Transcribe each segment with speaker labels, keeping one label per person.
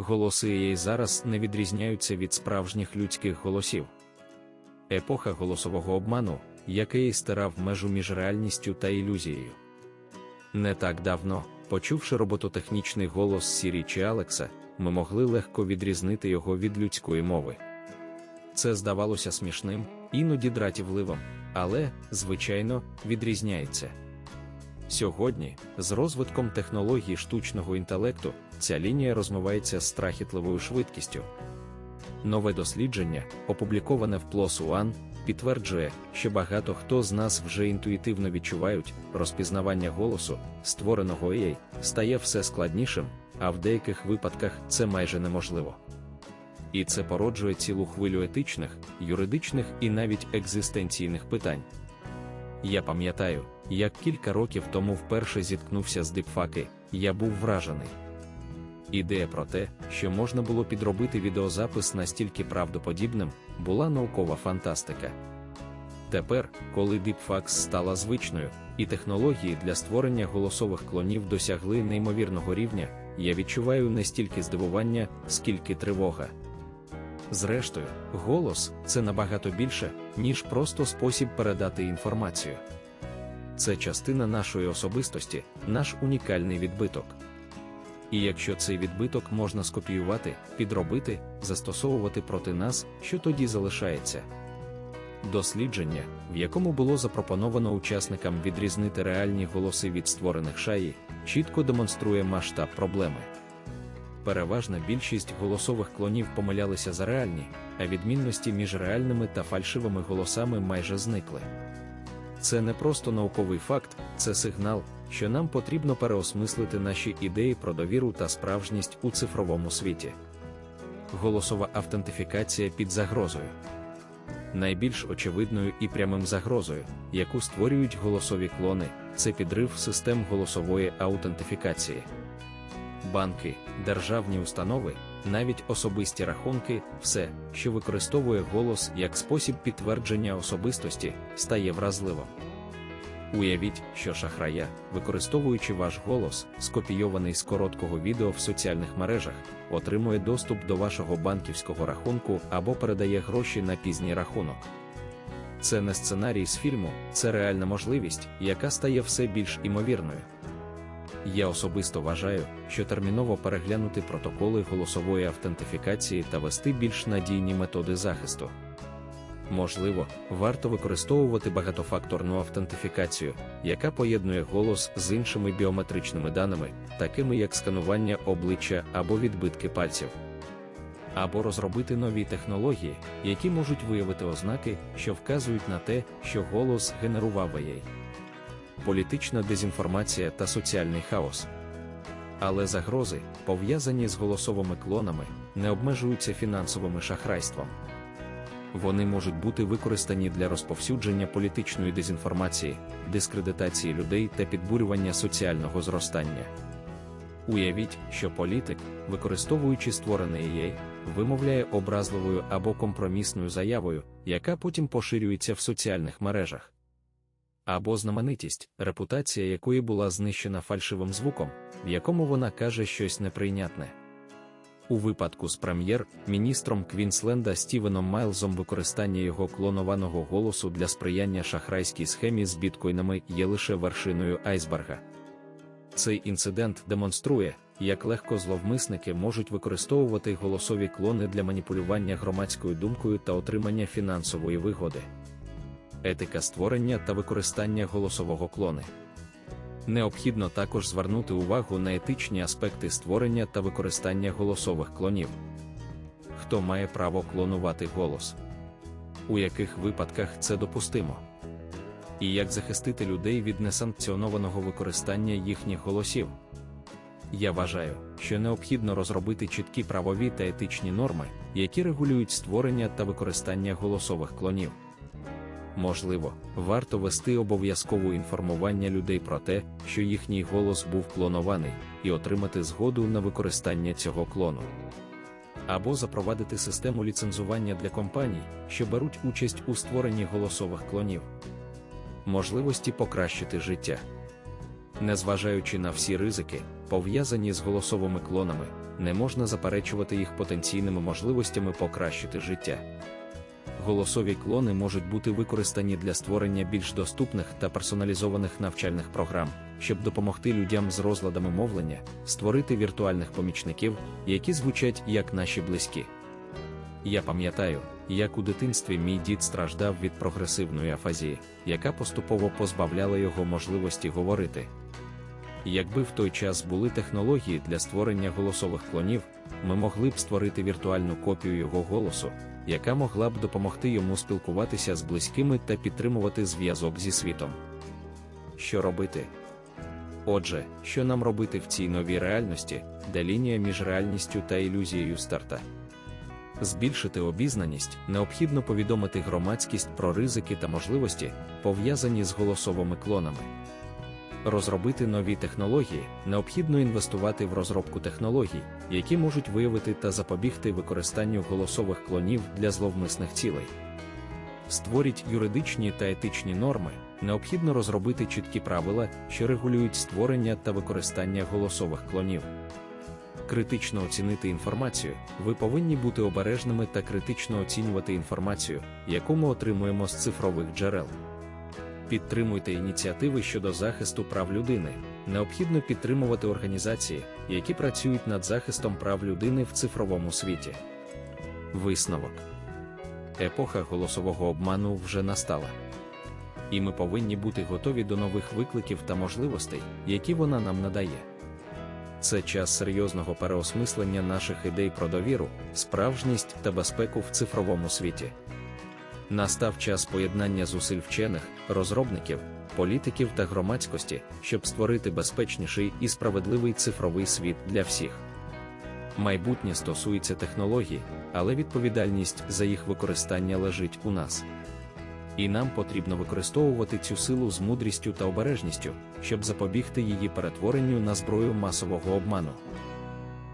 Speaker 1: голоси AI зараз не відрізняються від справжніх людських голосів. Епоха голосового обману, який стирав межу між реальністю та ілюзією. Не так давно, почувши робототехнічний голос Сірі чи Алекса, ми могли легко відрізнити його від людської мови. Це здавалося смішним, іноді дратівливим, але, звичайно, відрізняється. Сьогодні, з розвитком технологій штучного інтелекту, ця лінія розмивається з страхітливою швидкістю. Нове дослідження, опубліковане в PLOS ONE, підтверджує, що багато хто з нас вже інтуїтивно відчувають, розпізнавання голосу, створеного AI, стає все складнішим, а в деяких випадках це майже неможливо. І це породжує цілу хвилю етичних, юридичних і навіть екзистенційних питань. Я пам'ятаю, як кілька років тому вперше зіткнувся з дипфаки, я був вражений. Ідея про те, що можна було підробити відеозапис настільки правдоподібним, була наукова фантастика. Тепер, коли дипфакс стала звичною, і технології для створення голосових клонів досягли неймовірного рівня, я відчуваю не стільки здивування, скільки тривога. Зрештою, голос це набагато більше, ніж просто спосіб передати інформацію. Це частина нашої особистості, наш унікальний відбиток. І якщо цей відбиток можна скопіювати, підробити, застосовувати проти нас, що тоді залишається? Дослідження, в якому було запропоновано учасникам відрізнити реальні голоси від створених шаї, чітко демонструє масштаб проблеми. Переважна більшість голосових клонів помилялися за реальні, а відмінності між реальними та фальшивими голосами майже зникли. Це не просто науковий факт, це сигнал, що нам потрібно переосмислити наші ідеї про довіру та справжність у цифровому світі. Голосова автентифікація під загрозою. Найбільш очевидною і прямим загрозою, яку створюють голосові клони, це підрив систем голосової аутентифікації. Банки, державні установи, навіть особисті рахунки, все, що використовує голос як спосіб підтвердження особистості, стає вразливим. Уявіть, що шахрая, використовуючи ваш голос, скопійований з короткого відео в соціальних мережах, отримує доступ до вашого банківського рахунку або передає гроші на пізній рахунок. Це не сценарій з фільму, це реальна можливість, яка стає все більш імовірною. Я особисто вважаю, що терміново переглянути протоколи голосової автентифікації та вести більш надійні методи захисту. Можливо, варто використовувати багатофакторну автентифікацію, яка поєднує голос з іншими біометричними даними, такими як сканування обличчя або відбитки пальців. Або розробити нові технології, які можуть виявити ознаки, що вказують на те, що голос генерував AI. Політична дезінформація та соціальний хаос. Але загрози, пов'язані з голосовими клонами, не обмежуються фінансовими шахрайством вони можуть бути використані для розповсюдження політичної дезінформації, дискредитації людей та підбурювання соціального зростання. Уявіть, що політик, використовуючи створений AI, вимовляє образливою або компромісною заявою, яка потім поширюється в соціальних мережах. Або знаменитість, репутація якої була знищена фальшивим звуком, в якому вона каже щось неприйнятне. У випадку з прем'єр-міністром Квінсленда Стівеном Майлзом використання його клонованого голосу для сприяння шахрайській схемі з біткоїнами є лише вершиною айсберга. Цей інцидент демонструє, як легко зловмисники можуть використовувати голосові клони для маніпулювання громадською думкою та отримання фінансової вигоди. Етика створення та використання голосового клони. Необхідно також звернути увагу на етичні аспекти створення та використання голосових клонів. Хто має право клонувати голос? У яких випадках це допустимо? І як захистити людей від несанкціонованого використання їхніх голосів? Я вважаю, що необхідно розробити чіткі правові та етичні норми, які регулюють створення та використання голосових клонів. Можливо, варто вести обов'язкове інформування людей про те, що їхній голос був клонований, і отримати згоду на використання цього клону. Або запровадити систему ліцензування для компаній, що беруть участь у створенні голосових клонів, можливості покращити життя. Незважаючи на всі ризики, пов'язані з голосовими клонами, не можна заперечувати їх потенційними можливостями покращити життя. Голосові клони можуть бути використані для створення більш доступних та персоналізованих навчальних програм, щоб допомогти людям з розладами мовлення, створити віртуальних помічників, які звучать як наші близькі. Я пам'ятаю, як у дитинстві мій дід страждав від прогресивної афазії, яка поступово позбавляла його можливості говорити. Якби в той час були технології для створення голосових клонів, ми могли б створити віртуальну копію його голосу, яка могла б допомогти йому спілкуватися з близькими та підтримувати зв'язок зі світом. Що робити? Отже, що нам робити в цій новій реальності, де лінія між реальністю та ілюзією старта? Збільшити обізнаність, необхідно повідомити громадськість про ризики та можливості, пов'язані з голосовими клонами. Розробити нові технології, необхідно інвестувати в розробку технологій, які можуть виявити та запобігти використанню голосових клонів для зловмисних цілей. Створіть юридичні та етичні норми, необхідно розробити чіткі правила, що регулюють створення та використання голосових клонів. Критично оцінити інформацію, ви повинні бути обережними та критично оцінювати інформацію, яку ми отримуємо з цифрових джерел. Підтримуйте ініціативи щодо захисту прав людини. Необхідно підтримувати організації, які працюють над захистом прав людини в цифровому світі. Висновок епоха голосового обману вже настала. І ми повинні бути готові до нових викликів та можливостей, які вона нам надає. Це час серйозного переосмислення наших ідей про довіру, справжність та безпеку в цифровому світі. Настав час поєднання зусиль вчених, розробників, політиків та громадськості, щоб створити безпечніший і справедливий цифровий світ для всіх. Майбутнє стосується технологій, але відповідальність за їх використання лежить у нас. І нам потрібно використовувати цю силу з мудрістю та обережністю, щоб запобігти її перетворенню на зброю масового обману.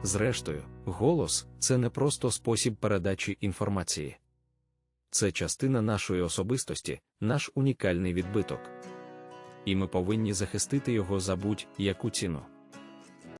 Speaker 1: Зрештою, голос це не просто спосіб передачі інформації це частина нашої особистості, наш унікальний відбиток. І ми повинні захистити його за будь-яку ціну.